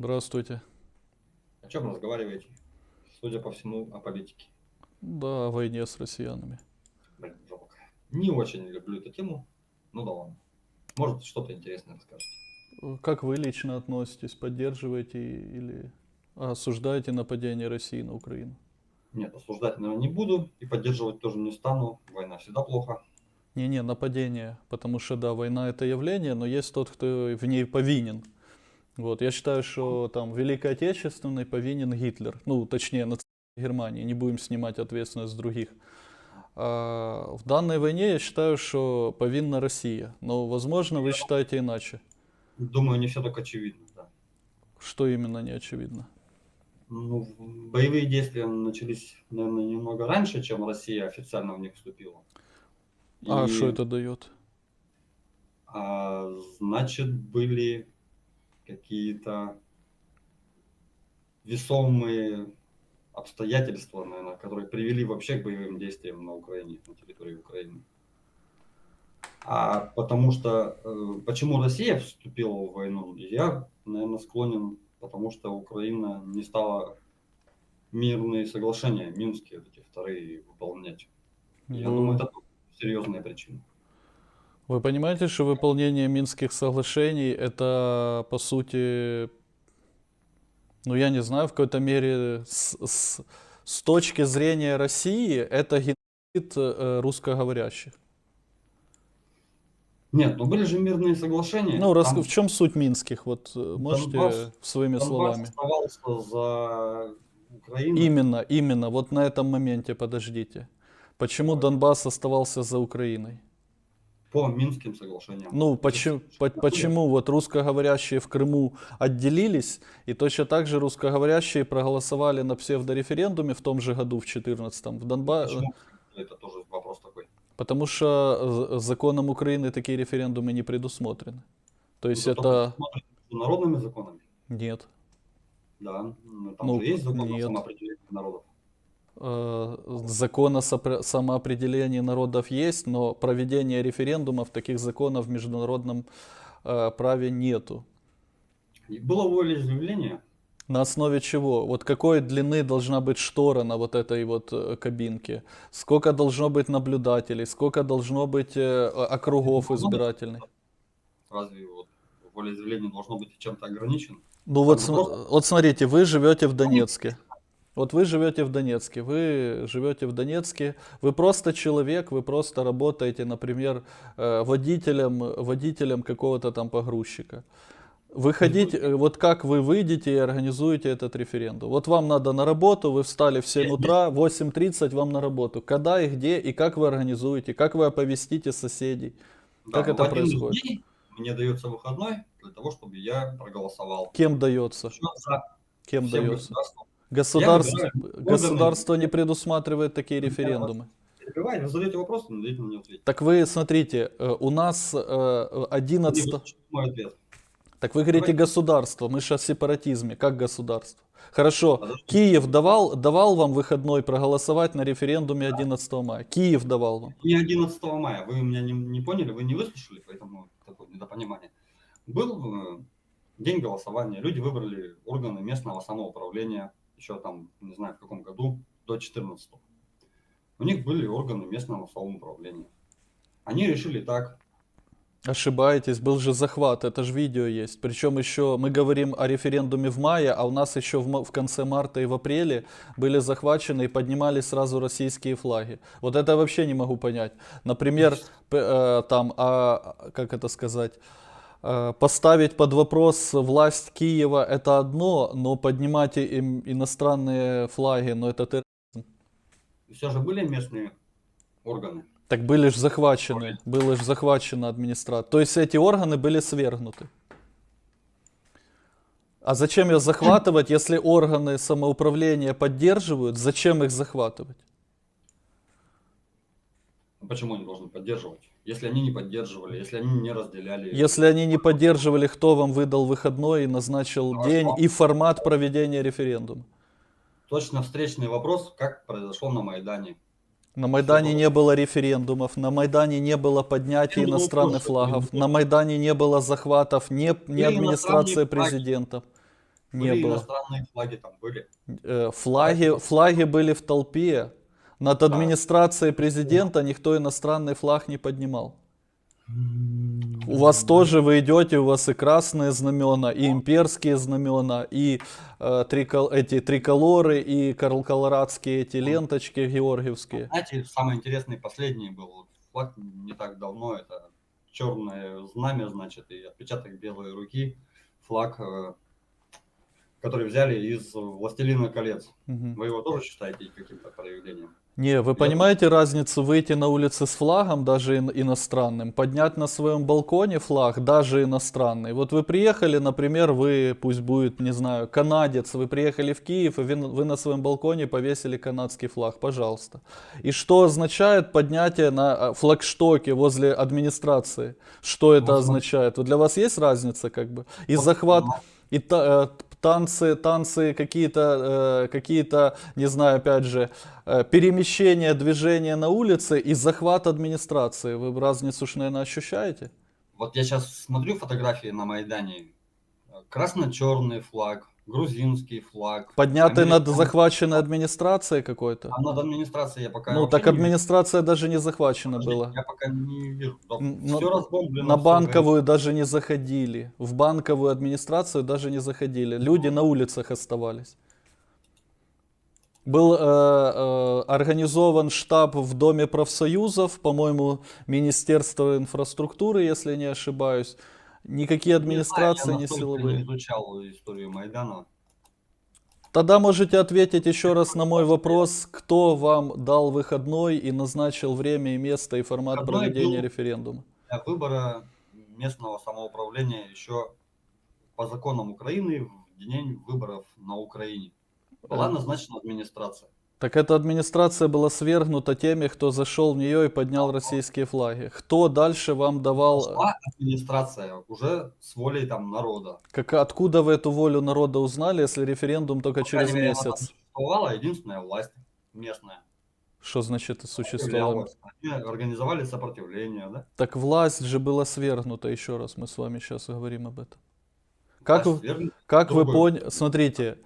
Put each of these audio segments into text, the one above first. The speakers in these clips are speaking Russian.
Здравствуйте. О чем разговариваете? Судя по всему, о политике. Да, о войне с россиянами. Блин, какая. Не очень люблю эту тему. Ну да ладно. Может, что-то интересное расскажете. Как вы лично относитесь? Поддерживаете или осуждаете нападение России на Украину? Нет, осуждать, наверное, не буду. И поддерживать тоже не стану. Война всегда плохо. Не-не, нападение, потому что да, война это явление, но есть тот, кто в ней повинен. Вот, я считаю, что там Великой Отечественной повинен Гитлер, ну, точнее, нацисты Германии, не будем снимать ответственность с других. А в данной войне я считаю, что повинна Россия, но, возможно, вы считаете иначе. Думаю, не все так очевидно. Да. Что именно не очевидно? Ну, боевые действия начались, наверное, немного раньше, чем Россия официально в них вступила. А И, что это дает? а, значит, были какие-то весомые обстоятельства, наверное, которые привели вообще к боевым действиям на Украине, на территории Украины. А потому что, э, почему Россия вступила в войну, я, наверное, склонен, потому что Украина не стала мирные соглашения, минские, вот эти вторые, выполнять. Я Ну, думаю, это серьезная причина. Вы понимаете, что выполнение Минских соглашений это, по сути, ну я не знаю, в какой-то мере с, с- с точки зрения России это геноцид э, русскоговорящих. Нет, ну были же мирные соглашения. Ну, рас- Там в чем суть Минских? Вот э, можете Донбасс- своими Донбасс словами? оставался за Украиной. Именно, именно, вот на этом моменте подождите. Почему Донбасс оставался за Украиной? По Минским соглашениям. Ну, почему, почему вот русскоговорящие в Крыму отделились, и точно так же русскоговорящие проголосовали на псевдореферендуме в том же году, в 14-м, в Донбассе? Это тоже вопрос такой. Потому что э, законом Украины такие референдумы не предусмотрены. То есть Ну, это... только смотрим Международными законами. Нет. Да. Там Ну, же есть закон нет. о самоопределении народов. Э, Закон о сопре- самоопределении народов есть, но проведения референдумов таких законов в международном э, праве нету. Было волеизъявление. На основе чего? Вот какой длины должна быть штора на вот этой вот э, кабинке? Сколько должно быть наблюдателей? Сколько должно быть округов избирательных? Разве вот волеизъявление должно быть чем-то ограничено? Ну вот, см- вот смотрите, вы живете в Донецке. Вот вы живете в Донецке, вы живете в Донецке, вы просто человек, вы просто работаете, например, э, водителем, водителем какого-то там погрузчика. Вы хотите, э, вот как вы выйдете и организуете этот референдум? Вот вам надо на работу, вы встали в 7 утра, в 8.30 вам на работу. Когда и где, и как вы организуете, как вы оповестите соседей? Да, Как но это происходит? Мне дается выходной для того, чтобы я проголосовал. Кем дается? Кем всем дается? государством. Государство, выбираю государство не предусматривает такие Я референдумы. Перебивай, вы задаете вопрос, но дайте мне ответить. Так вы смотрите, э, у нас э, Не 11... выслушайте мой ответ. Так вы говорите Давайте. государство, мы же о сепаратизме, как государство. Хорошо, Подождите. Киев давал, давал вам выходной проголосовать на референдуме 11 мая? Киев давал вам. Не 11 мая, вы меня не, не поняли, вы не выслушали, поэтому такое недопонимание. Был э, день голосования, люди выбрали органы местного самоуправления, еще там, не знаю в каком году, до 14 У них были органы местного самоуправления. Они решили так, Ошибаетесь, был же захват, это же видео есть. Причем еще мы говорим о референдуме в мае, а у нас еще в, в конце марта и в апреле были захвачены и поднимались сразу российские флаги. Вот это я вообще не могу понять. Например, э, там, а, как это сказать, поставить под вопрос власть Киева это одно, но поднимать им иностранные флаги, но это ты... все же были местные органы. Так были же захвачены, была же захвачена администрация. То есть эти органы были свергнуты. А зачем ее захватывать, если органы самоуправления поддерживают? Зачем их захватывать? Почему они должны поддерживать? Если они не поддерживали, если они не разделяли. Если они не поддерживали, кто вам выдал выходной и назначил Хорошо. день и формат проведения референдума? Точно встречный вопрос, как произошло на Майдане. На Майдане не было референдумов, на Майдане не было поднятия думал, иностранных флагов, не на Майдане не было захватов администрации иностранные флаги. президента. Не были было. иностранные флаги там были. Э, Флаги, флаги были в толпе. Над администрацией президента никто иностранный флаг не поднимал. У вас тоже вы идете, у вас и красные знамена, и имперские знамена, и э, трикол- эти триколоры, и кол- колорадские эти ленточки георгиевские. Знаете, самый интересный последний был флаг не так давно. Это черное знамя, значит, и отпечаток белой руки. Флаг, э, который взяли из «Властелина колец». Мгм. Вы его тоже считаете каким-то проявлением? Не, вы понимаете разницу выйти на улицы с флагом, даже ин- иностранным, поднять на своем балконе флаг, даже иностранный. Вот вы приехали, например, вы, пусть будет, не знаю, канадец, вы приехали в Киев, и вы, на- вы на своем балконе повесили канадский флаг, пожалуйста. И что означает поднятие на а, флагштоке возле администрации? Что это Вот означает? Вот для вас есть разница, как бы? И Вот, захват, ну, и та- э, танцы, танцы какие-то, э, какие-то, не знаю, опять же, э, перемещение, движение на улице и захват администрации. Вы разницу наверное, ощущаете? Вот я сейчас смотрю фотографии на Майдане. Красно-черный флаг, грузинский флаг. Поднятый над американский. захваченной администрацией какой-то? А над администрацией я пока Ну, так не администрация даже не захвачена Подождите, была. Я пока не вижу. Да, М, всё ну, разбомблено, На банковую даже не заходили. В банковую администрацию даже не заходили. Люди на улицах оставались. Был э, э, организован штаб в Доме профсоюзов, по-моему, Министерство инфраструктуры, если не ошибаюсь. Никакие администрации не, знаю, я настолько силовые. не изучал историю Майдана. Тогда можете ответить еще раз на мой вопрос, кто вам дал выходной и назначил время и место и формат Выходной проведения референдума? Для выбора местного самоуправления еще по законам Украины в день выборов на Украине была Э, назначена администрация. Так эта администрация была свергнута теми, кто зашел в нее и поднял российские флаги. Кто дальше вам давал... Пошла администрация уже с волей там народа. Как, откуда вы эту волю народа узнали, если референдум только По через крайней мере, она там месяц? существовала единственная власть местная. Что значит существовало? Являлась. Они организовали сопротивление, да? Так власть же была свергнута, еще раз мы с вами сейчас говорим об этом. Как Власть вы, свергнута. как вы поняли, смотрите,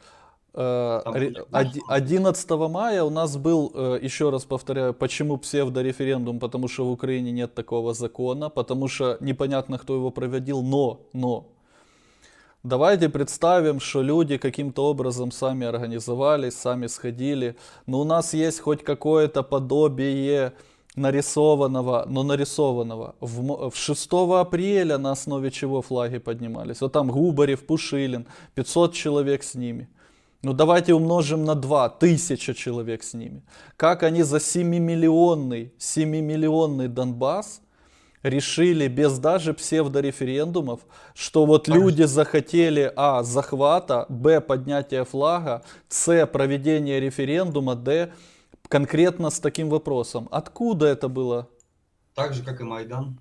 э, Там ре- будет оди- значено. 11 мая у нас был, э, еще раз повторяю, почему псевдореферендум, потому что в Украине нет такого закона, потому что непонятно, кто его проводил, но, но, Давайте представим, что люди каким-то образом сами организовались, сами сходили. Но у нас есть хоть какое-то подобие нарисованного, но нарисованного. В, в 6 апреля на основе чего флаги поднимались? Вот там Губарев, Пушилин, 500 человек с ними. Ну давайте умножим на 2, тысяча человек с ними. Как они за 7-миллионный, 7-миллионный Донбасс решили без даже псевдореферендумов, что вот Так люди захотели а. захвата, б. поднятия флага, с. проведения референдума, д. конкретно с таким вопросом. Откуда это было? Так же, как и Майдан.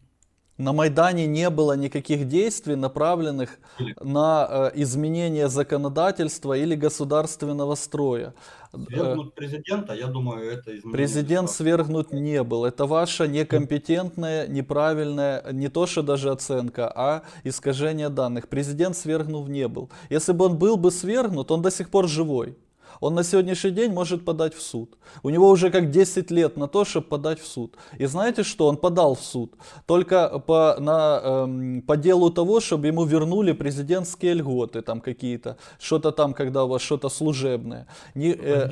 На Майдане не было никаких действий, направленных на э, изменение законодательства или государственного строя. Свергнуть президента, я думаю, это изменение. Президент свергнут не был. Это ваша некомпетентная, неправильная, не то что даже оценка, а искажение данных. Президент свергнув не был. Если бы он был бы свергнут, он до сих пор живой. Он на сегодняшний день может подать в суд. У него уже как 10 лет на то, чтобы подать в суд. И знаете что? Он подал в суд. Только по, на, эм, по делу того, чтобы ему вернули президентские льготы там какие-то. Что-то там, когда у вас что-то служебное. Не, э,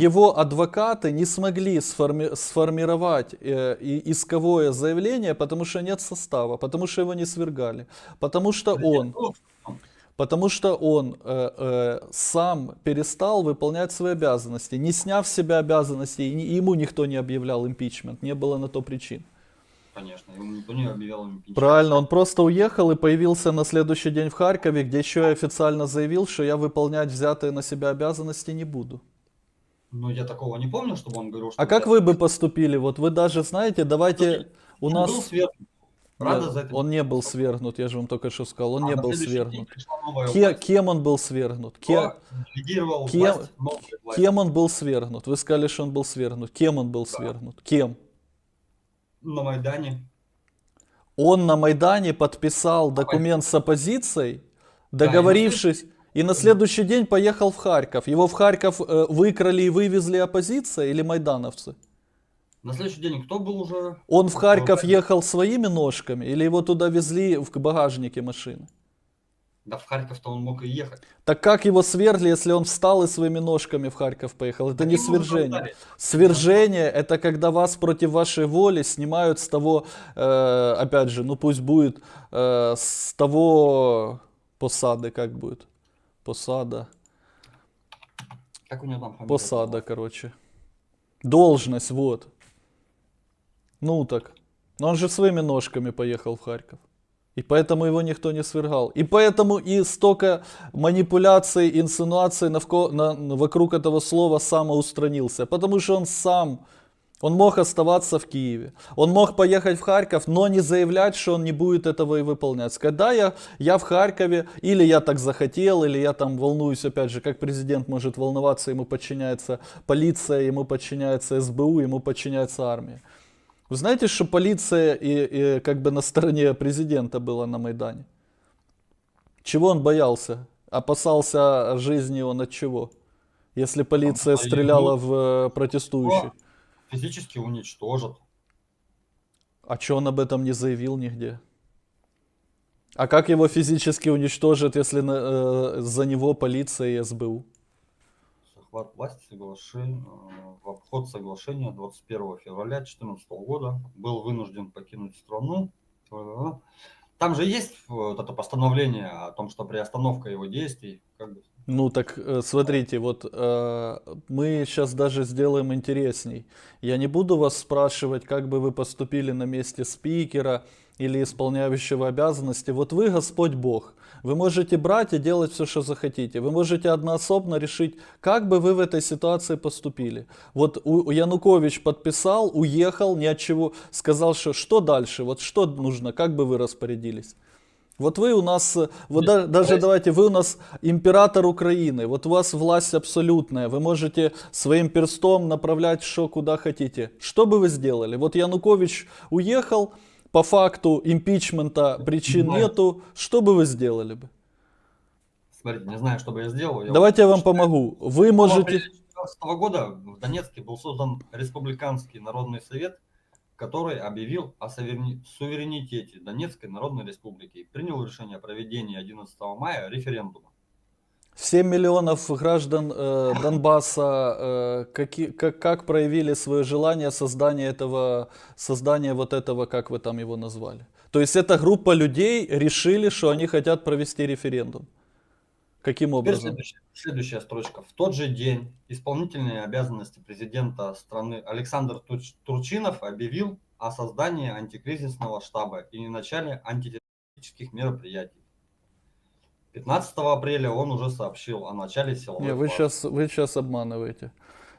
его адвокаты не смогли сформи- сформировать э, и- исковое заявление, потому что нет состава, потому что его не свергали, потому что он. Потому что он э, э, сам перестал выполнять свои обязанности, не сняв с себя обязанности, и ни- ему никто не объявлял импичмент, не было на то причин. Конечно, ему никто не объявлял импичмент. Правильно, он просто уехал и появился на следующий день в Харькове, где еще и официально заявил, что я выполнять взятые на себя обязанности не буду. Ну, я такого не помню, чтобы он говорил, что... А как я- вы бы поступили? Вот вы даже знаете, давайте у нас... был. Рада Нет, за это. он не был свергнут, я же вам только что сказал, он А не был свергнут. Ке- кем он был свергнут? Ке- кем- власть кем он был свергнут? Вы сказали, что он был свергнут. Кем он был свергнут? Кем? На Майдане. Он на Майдане подписал документ с оппозицией, договорившись, И на следующий день поехал в Харьков. Его в Харьков э, выкрали и вывезли оппозиция или майдановцы? На следующий день кто был уже? Он в Харьков ехал своими ножками или его туда везли в багажнике машины? Да в Харьков-то он мог и ехать. Так как его свергли, если он встал и своими ножками в Харьков поехал? Это не его уже свержение. Свержение это когда вас против вашей воли снимают с того, э, опять же, ну пусть будет э, с того посады, как будет? Посада. Как у него там фамилия? Посада, короче. Должность, вот. Ну так. Но он же своими ножками поехал в Харьков. И поэтому его никто не свергал. И поэтому и столько манипуляций, инсинуаций навко- на- вокруг этого слова самоустранился. Потому что он сам, он мог оставаться в Киеве. Он мог поехать в Харьков, но не заявлять, что он не будет этого и выполнять. Сказать, да, я, я в Харькове, или я так захотел, или я там волнуюсь, опять же, как президент может волноваться, ему подчиняется полиция, ему подчиняется СБУ, ему подчиняется армия. Вы знаете, что полиция и, и как бы на стороне президента была на Майдане? Чего он боялся? Опасался жизни он от чего? Если полиция Там, стреляла в э, протестующих. Физически уничтожат. А что он об этом не заявил нигде? А как его физически уничтожат, если на- э, за него полиция и СБУ? Захват власти соглашение, в обход соглашения 21 февраля 2014 года был вынужден покинуть страну. Э, Там же есть вот это постановление о том, что приостановка его действий, как бы, Ну так э, смотрите, вот э, мы сейчас даже сделаем интересней. Я не буду вас спрашивать, как бы вы поступили на месте спикера или исполняющего обязанности. Вот вы Господь Бог. Вы можете брать и делать все, что захотите. Вы можете одноособно решить, как бы вы в этой ситуации поступили. Вот у, Янукович подписал, уехал, ни от чего, сказал, что что дальше, вот что нужно, как бы вы распорядились. Вот вы у нас, э, вот да- даже давайте- вы у нас император Украины, вот у вас власть абсолютная, вы можете своим перстом направлять что куда хотите. Что бы вы сделали? Вот Янукович уехал, по факту импичмента причин Понимаю. нету, что бы вы сделали бы? смотрите, не знаю, что бы я сделал. Я Давайте я вам вот- помогу. Вы 7 можете... апреля 2014 года в Донецке был создан Республиканский народный совет, который объявил о суверени- суверенитете Донецкой Народной Республики и принял решение о проведении 11 мая референдума. 7 миллионов граждан э, Донбасса, э, каки- как, как проявили свое желание создания этого, создания вот этого, как вы там его назвали? То есть эта группа людей решили, что они хотят провести референдум. Каким Теперь образом? следующая, следующая строчка. В тот же день исполнительные обязанности президента страны Александр Турчинов объявил о создании антикризисного штаба и начале антитеррористических мероприятий. 15 апреля он уже сообщил о начале силовой Не, вы сейчас, вы сейчас обманываете.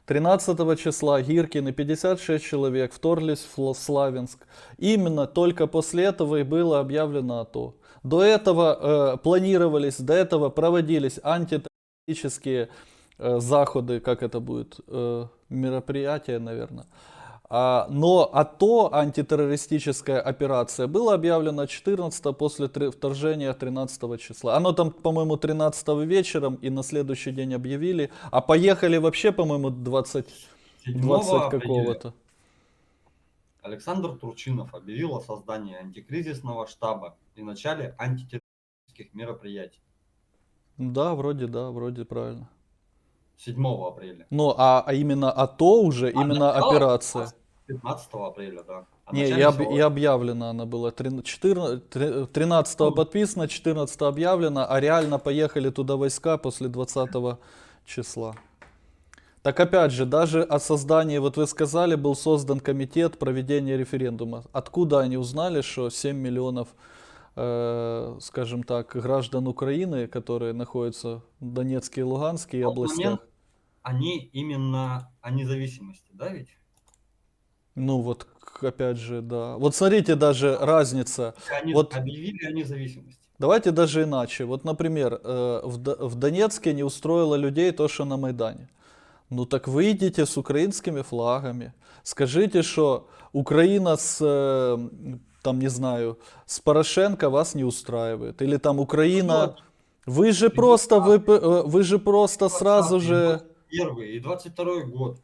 13 числа Гиркин и 56 человек вторглись в Славянск. Именно только после этого и было объявлено АТО. До этого э, планировались, до этого проводились антитеррористические э, заходы, как это будет, э, мероприятия, наверное. А, но АТО, антитеррористическая операция, была объявлена 14 после три- вторжения 13 числа. Оно там, по-моему, 13 вечером и на следующий день объявили. А поехали вообще, по-моему, 20, 7 20 апреля какого-то. Александр Турчинов объявил о создании антикризисного штаба и начале антитеррористических мероприятий. Да, вроде да, вроде правильно. 7 апреля. Ну, а, а именно АТО уже, А именно операция. 15 апреля, да. О Не, начале и, объявлена она была. Трин- 14 тре- 13 Ну. подписано, 14 объявлено, а реально поехали туда войска после 20 числа. Так опять же, даже о создании, вот вы сказали, был создан комитет проведения референдума. Откуда они узнали, что 7 миллионов, э, скажем так, граждан Украины, которые находятся в Донецке и тот областях, они именно о независимости, да ведь? ну вот, опять же, да. Вот смотрите даже разница. Они Вот- объявили о независимости. Давайте даже иначе. Вот, например, э, в Донецке не устроило людей то, что на Майдане. Ну так выйдите с украинскими флагами. Скажите, что Украина с, э, там, не знаю, с Порошенко вас не устраивает. Или там Украина, Вот. Вы же И просто, вот вы, п- э, вы же просто 20 сразу и же... 21 и 22 год.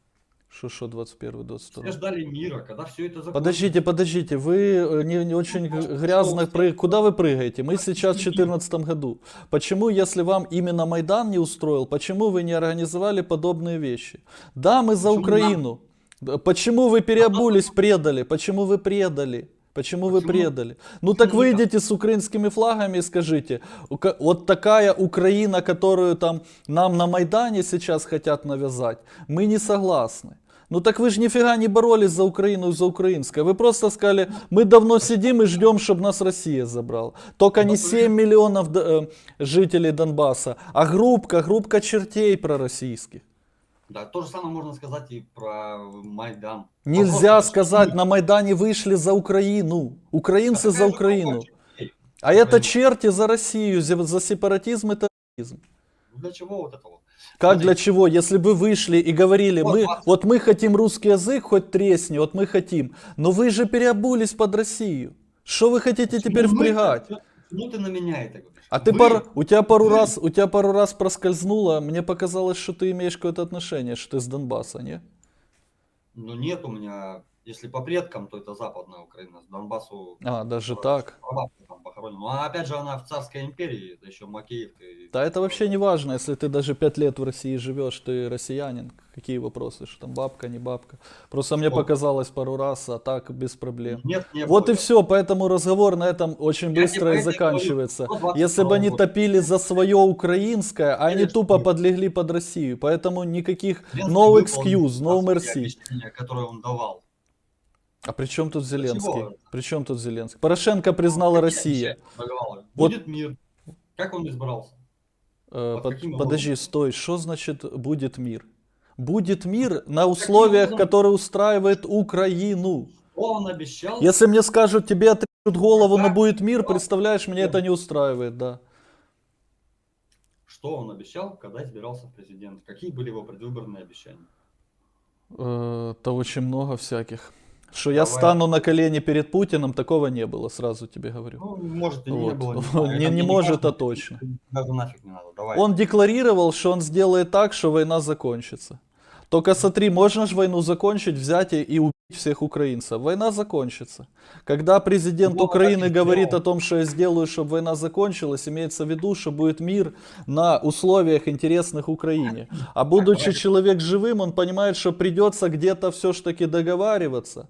Что, что, 21 22 Все ждали мира, когда все это закончится. Подождите, подождите, вы э, не, не очень Ну, грязно что пры... вы? Куда вы прыгаете? Мы сейчас в 2014 году. Почему, если вам именно Майдан не устроил, почему вы не организовали подобные вещи? Да, мы за Почему Украину. Да, Почему вы переобулись, предали? Почему вы предали? Почему вы Почему? предали? Ну так Почему я? выйдите с украинскими флагами и скажите, «Ука- вот такая Украина, которую там нам на Майдане сейчас хотят навязать, мы не согласны. Ну так вы же нифига не боролись за Украину и за украинское. Вы просто сказали, мы давно сидим и ждем, чтобы нас Россия забрала. Только не Ну, 7 миллионов д- э, жителей Донбасса, а группка, группка чертей пророссийских. Да, то же самое можно сказать и про Майдан. Нельзя Вопрос, сказать, на Майдане вышли за Украину. Украинцы за Украину. А это черти за Россию, за сепаратизм и терроризм. Ну, Для чего вот это вот? Как для чего? Если бы вышли и говорили, Вот мы, вас- вот мы хотим русский язык, хоть тресни, вот мы хотим. Но вы же переобулись под Россию. Что вы хотите теперь Почему мы-то? впрягать? Почему ты на меня это говоришь? А ты Вы- пару, у тебя пару вы- раз, у тебя пару раз проскользнуло, мне показалось, что ты имеешь какое-то отношение, что ты с Донбасса, не? Ну нет у меня, если по предкам, то это западная Украина, с Донбассу А, даже э, так. Там похоронена. Ну а опять же она в царской империи, это еще Макеев. и- Да это вообще не важно, если ты даже пять лет в России живешь, ты россиянин. Какие вопросы, что там бабка, не бабка. Просто мне показалось пару раз, а так без проблем. Нет, не Вот было. и все, поэтому разговор на этом очень Я быстро и заканчивается. говорю. 122 Если бы они топили за свое украинское, а они Конечно. тупо подлегли под Россию. Поэтому никаких no excuse, no mercy. обещания, которые он давал. А при чем тут Зеленский? чего? При чем тут Зеленский? Порошенко признала Россия. давал? Вот- Будет мир. Как он избрался? Э, Под под- подожди, стой, что значит будет мир? Будет мир на условиях, которые устраивает Украину. Что он обещал? Если мне скажут, тебе отрежут голову, но будет мир, представляешь, меня это не устраивает, да. Что он обещал, когда избирался в президент? Какие были его предвыборные обещания? Э, Да очень много всяких. Что я Давай. стану на колени перед Путиным, такого не было, сразу тебе говорю. Ну, может, и не Вот. было. Не- знаю. Это не мне может, а точно. Даже нафиг не надо. Давай. Он декларировал, что он сделает так, что война закончится. Только смотри, можно же войну закончить, взять и убить всех украинцев. Война закончится. Когда президент Украины говорит о том, что я сделаю, чтобы война закончилась, имеется в виду, что будет мир на условиях интересных Украине. А будучи человек живым, он понимает, что придется где-то все ж таки договариваться.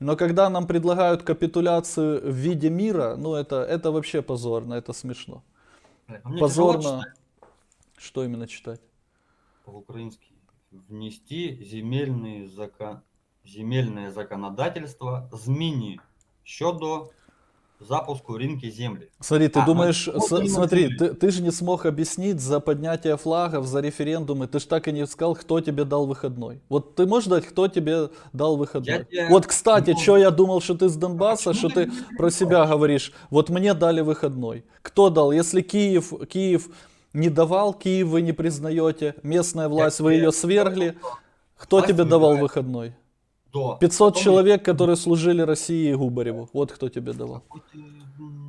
Но когда нам предлагают капитуляцию в виде мира, ну это, это вообще позорно, это смешно. Ну мне Позорно. Что именно читать? По-украински. Внести земельные закон... земельне законодательство зміни щодо запуску ринки землі. Смотри, ты А, думаешь, ну, с- смотри, ты. ты, же не смог объяснить за поднятие флагов, за референдумы, ты же так и не сказал, кто тебе дал выходной. Вот ты можешь дать, кто тебе дал выходной? тебе Вот, кстати, что я думал, что ты с Донбасса, почему что ты ты мне не про себя говоришь, вот мне дали выходной. Кто дал? Если Киев, Киев не давал, Киев вы не признаете, местная власть, вы тебе ее свергли, кто власть тебе давал выбирает. выходной? До. 500 Потом человек, которые служили России и Губареву, вот кто тебе давал. Ты,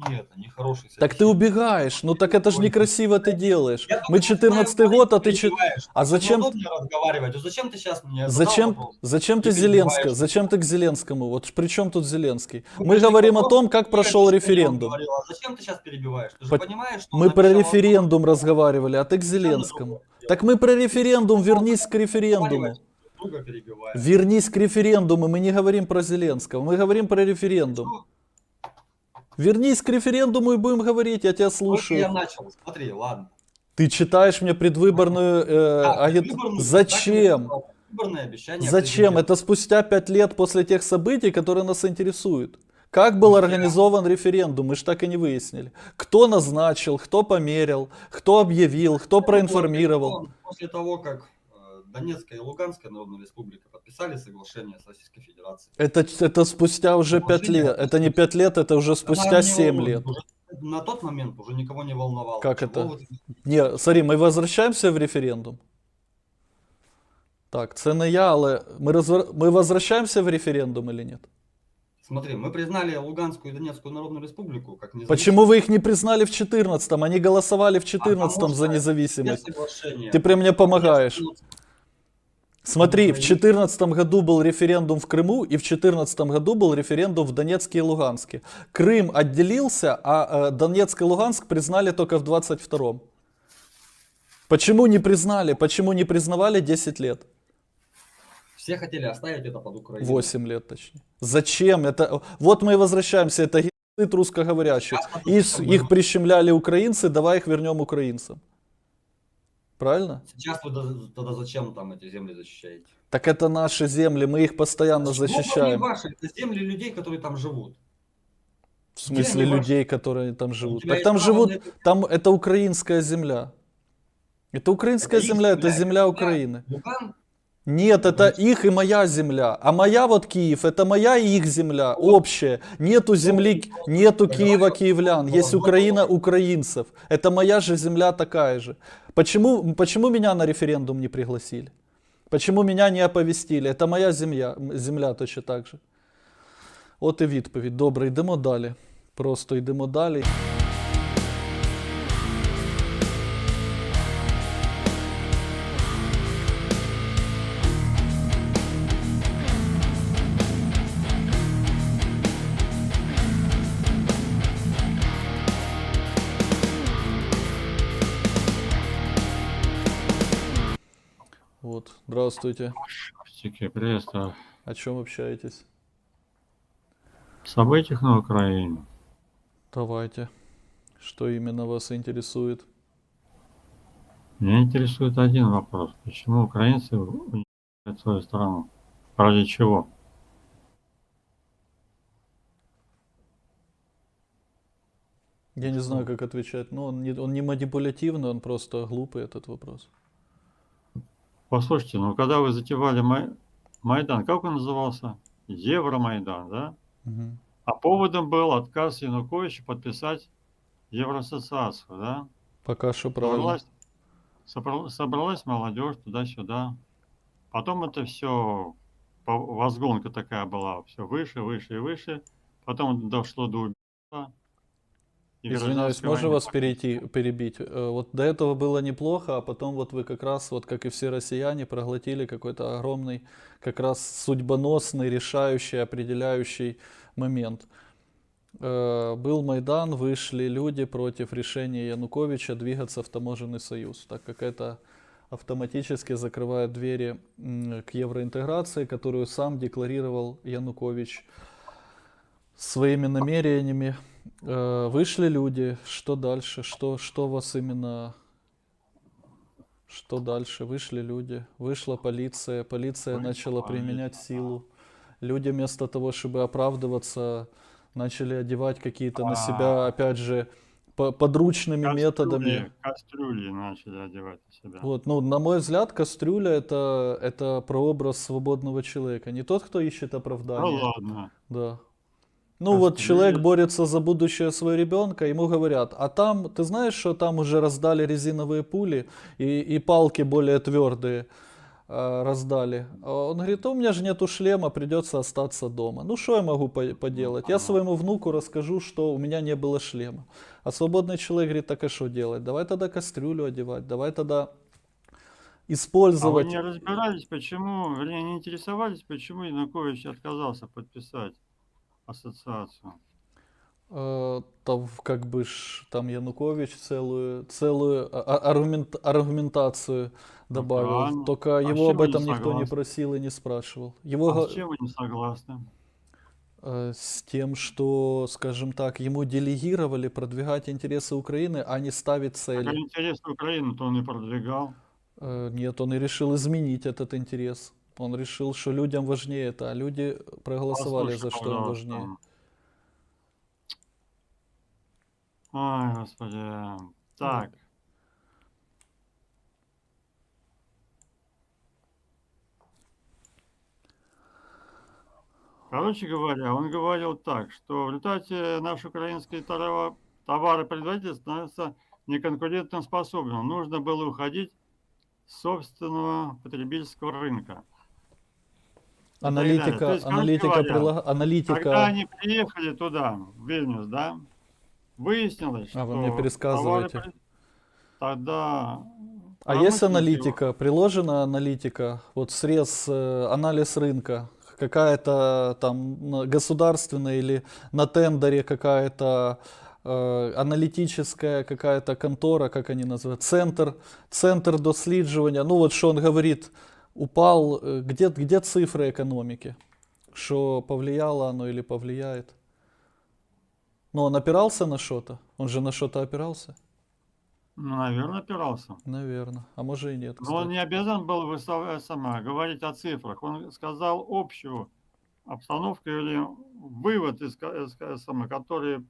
Нет, нехороший Так ты убегаешь, ну так это же некрасиво ты делаешь. Я Мы только 14 знаю, год, а ты че-. А зачем, Неудобно разговаривать. Вот Зачем ты сейчас мне зачем, зачем ты Ты Зеленского? Зачем ты к Зеленскому? Вот при чем тут Зеленский? Ну, Мы говорим о том, как прошел референдум. А зачем ты сейчас перебиваешь? Ты же По- понимаешь, что Мы про референдум разговаривали, а ты к Зеленскому. Так мы про референдум, вернись к референдуму. Вернись к референдуму, мы не говорим про Зеленского, мы говорим про референдум. Вернись к референдуму и будем говорить, я тебя Вот я слушаю. начал. Смотри, ладно. Ты читаешь мне предвыборную э, Да, агит- предвыборную, Зачем? написал. Предвыборные обещания Зачем? Это спустя пять лет после тех событий, которые нас интересуют. Как был организован референдум, мы же так и не выяснили. Кто назначил, кто померил, кто объявил, кто проинформировал. После того, как Донецкая и Луганская Народная Республика подписали соглашение с Российской Федерацией. Это, это спустя уже пять лет. Это не пять лет, это уже спустя семь лет. уже на тот момент уже никого не волновало. Как Чего это? вы- Не, смотри, ми возвращаемся в референдум. Так, це не я, але ми, розвер... ми возвращаемся в референдум или нет? Смотри, мы признали Луганскую и Донецкую Народную Республику как независимые. Почему вы их не признали в 14-м? Они голосовали в 14-м Потому за независимость. Ты при мне помогаешь. Смотри, в Украине. 2014 году был референдум в Крыму, и в 2014 году был референдум в Донецке и Луганске. Крым отделился, а э, Донецк и Луганск признали только в 22-м. Почему не признали? Почему не признавали 10 лет? Все хотели оставить это под Украиной. 8 лет точнее. Зачем? Это... Вот мы и возвращаемся, это геноцид русскоговорящих. Сейчас потому Их, прищемляли украинцы, давай их вернем украинцам. Правильно? Сейчас вы да- тогда зачем там эти земли защищаете? Так это наши земли, мы их постоянно Почему они защищаем. ваши? Это земли людей, которые там живут. В смысле они ваши? людей, которые там живут. тебя Так есть там право живут, это? там это украинская земля. Это украинская их земля, это это земля Украины. Луган, Нет, это их и моя земля. А моя вот Киев, это моя и их земля, общая. Нету земли, нету Киева киевлян. Есть Украина украинцев. Это моя же земля такая же. Почему, почему меня на референдум не пригласили? Почему меня не оповістили? Это моя земля, земля точно так же. От і відповідь. Добре, йдемо далі. Просто йдемо далі. Здравствуйте. Стики, приветствую. О чем общаетесь? Событиях на Украине. Давайте. Что именно вас интересует? Меня интересует один вопрос. Почему украинцы уничтожают свою страну? Ради чего? Я не знаю, как отвечать. Ну, он не, он не манипулятивный, он просто глупый, этот вопрос. Послушайте, ну когда вы затевали Май- Майдан, как он назывался? Евромайдан, да? Мгм. А поводом был отказ Януковича подписать Евроассоциацию, да? Пока что правильно. Собралась, собрал- собралась молодежь туда-сюда. Потом это все, возгонка такая была, все выше, выше и выше. Потом дошло до убийства. Извиняюсь, можно вас перейти, перебить? Э, Вот до этого было неплохо, а потом вот вы как раз, вот как и все россияне, проглотили какой-то огромный, как раз судьбоносный, решающий, определяющий момент. Э, Был Майдан, вышли люди против решения Януковича двигаться в таможенный союз, так как это автоматически закрывает двери к евроинтеграции, которую сам декларировал Янукович своими намерениями. Э, Вышли люди, что дальше? Что, что вас именно... Что дальше? Вышли люди, вышла полиция, полиция начала применять силу. Люди вместо того, чтобы оправдываться, начали одевать какие-то на себя, А. опять же, по- подручными Кастрюли- методами. Кастрюли начали одевать на себя. Вот, ну, на мой взгляд, кастрюля это, это прообраз свободного человека. Не тот, кто ищет Ну оправдания. ладно. Да. Ну вот человек борется за будущее своего ребенка, ему говорят, а там, ты знаешь, что там уже раздали резиновые пули и, и палки более твердые э, раздали. Он говорит, «А у меня же нету шлема, придется остаться дома. Ну что я могу по- поделать? Я своему внуку расскажу, что у меня не было шлема. А свободный человек говорит, так а что делать? Давай тогда кастрюлю одевать, давай тогда А вы использовать. не разбирались, почему, вернее, не интересовались, почему Янукович отказался подписать ассоциацию? Э, Там как бы ж там Янукович целую, целую а- а- аргумент- аргументацию добавил. Ну, правильно. Только А его об этом никто не просил и не спрашивал. Его А с чем вы не согласны? с тем, что, скажем так, ему делегировали продвигать интересы Украины, а не ставить Так цели. а интерес Украины-то он и продвигал. Э, Нет, он и решил изменить этот интерес. Он решил, что людям важнее это, а люди проголосовали за что им важнее. Ой, господи. Так. Короче говоря, он говорил так, что в результате наши украинские товара- товаропроизводители становятся неконкурентоспособными. Нужно было уходить с собственного потребительского рынка. Аналитика, есть, аналитика, прилага- аналитика. Когда они приехали туда, в Вильнюс, да, выяснилось, А, вы что мне пересказываете. товары Тогда... А есть аналитика, приложена аналитика, вот срез, э, анализ рынка, какая-то там на- государственная или на тендере какая-то э, аналитическая какая-то контора, как они называют, центр, центр досліджування. Ну вот что он говорит, упал, э, где, где цифры экономики, что повлияло оно или повлияет. Но он опирался на что-то, он же на что-то опирался, Ну, наверное, опирался. наверное, а может и нет. Но он кстати. не обязан был выставлять, сама, говорить о цифрах. Он сказал общую обстановку или вывод, из, из ко- сама, который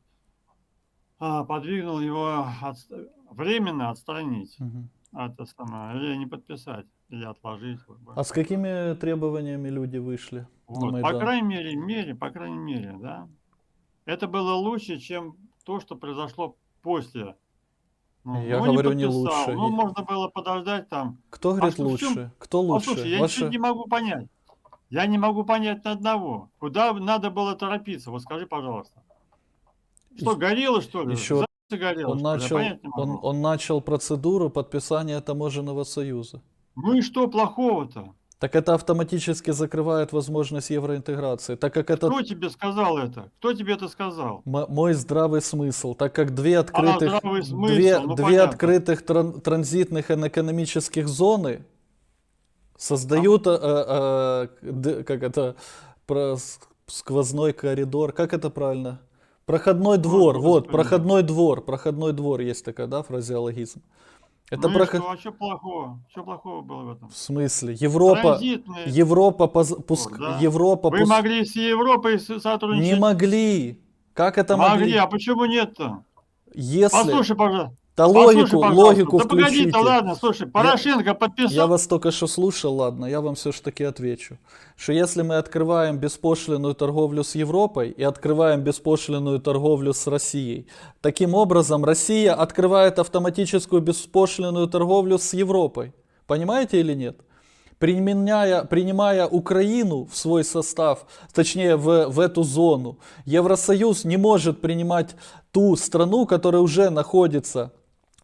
а, подвигнул его отст- временно отстранить Мгм. это самое, или не подписать, или отложить. бы. А с какими требованиями люди вышли Вот, По крайней мере, мере, по крайней мере, да. Это было лучше, чем то, что произошло после. Ну, Я ну, говорю, не подписал. лучше. Ну, И- можно было подождать там. Кто говорит что в чём- лучше? Кто лучше? Послушай, я Ваше- ничего не могу понять. Я не могу понять ни одного. Куда надо было торопиться? Вот скажи, пожалуйста. Что, горело, что ли? ещё Задница горела, Он что начал, не он, он начал процедуру подписания таможенного союза. Ну и что плохого-то? Так это автоматически закрывает возможность евроинтеграции, так как это Кто тебе сказал это? Кто тебе это сказал? м- мой здравый смысл, так как две открытых, здравый смысл, две, ну, две понятно. открытых тран- транзитных и экономических зоны создают, э, э, д- как это, про с- сквозной коридор, как это правильно? Проходной двор, вот, господи. проходной двор, проходной двор есть такая, да, фразеологизм. Это ну проход... что? А что плохого? Что плохого было в этом? В смысле? Европа, Транзитные. Европа, поз- пуск- да. Европа Вы пус- могли с Европой с- не сотрудничать? могли. Как это могли. могли? А почему нет-то? Если Послушай, пожалуйста. Да Послушай, логику, пожалуйста. логику да включите. ладно, слушай, Порошенко подписал. Я вас только что слушал, ладно, я вам все ж таки отвечу. Что если мы открываем беспошлинную торговлю с Европой и открываем беспошлинную торговлю с Россией, таким образом Россия открывает автоматическую беспошлинную торговлю с Европой. Понимаете или нет? Применяя, принимая Украину в свой состав, точнее в, в эту зону, Евросоюз не может принимать ту страну, которая уже находится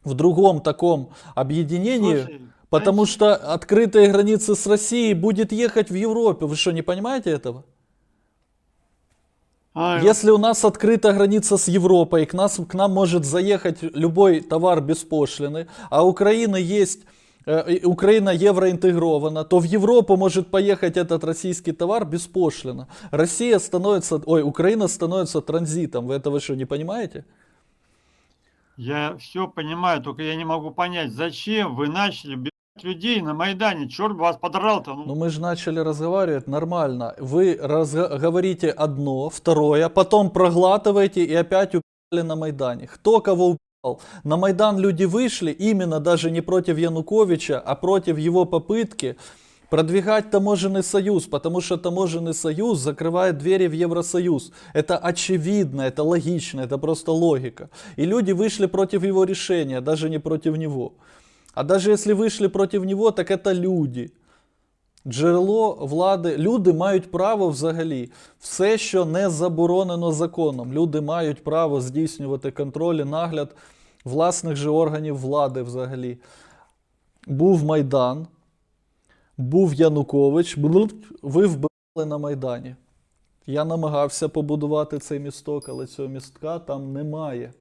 в другом таком объединении, Слушай, Потому знаешь, что открытые границы с Россией будет ехать в Европе. Вы что, не понимаете этого? ай, Если у нас открыта граница с Европой, к, нас, к нам может заехать любой товар без пошлины, а Украина есть, э, Украина евроинтегрована, то в Европу может поехать этот российский товар беспошлино. Россия становится, ой, Украина становится транзитом. Вы этого что, не понимаете? Я все понимаю, только я не могу понять, зачем вы начали бить людей на Майдане? Черт бы вас подрал-то. Ну, Ну мы же начали разговаривать нормально. Вы разго- говорите одно, второе, потом проглатываете и опять убили на Майдане. Кто кого убивал? На Майдан люди вышли именно даже не против Януковича, а против его попытки продвигать таможенный союз, потому что таможенный союз закрывает двери в Евросоюз. Это очевидно, это логично, это просто логика. И люди вышли против его решения, даже не против него. А даже если вышли против него, так это люди. Джерело влади, люди мають право взагалі все, що не заборонено законом. Люди мають право здійснювати контроль і нагляд власних же органів влади взагалі. Був Майдан, був Янукович, блуд, ви вбили на Майдані. Я намагався побудувати цей місток, але цього містка там немає.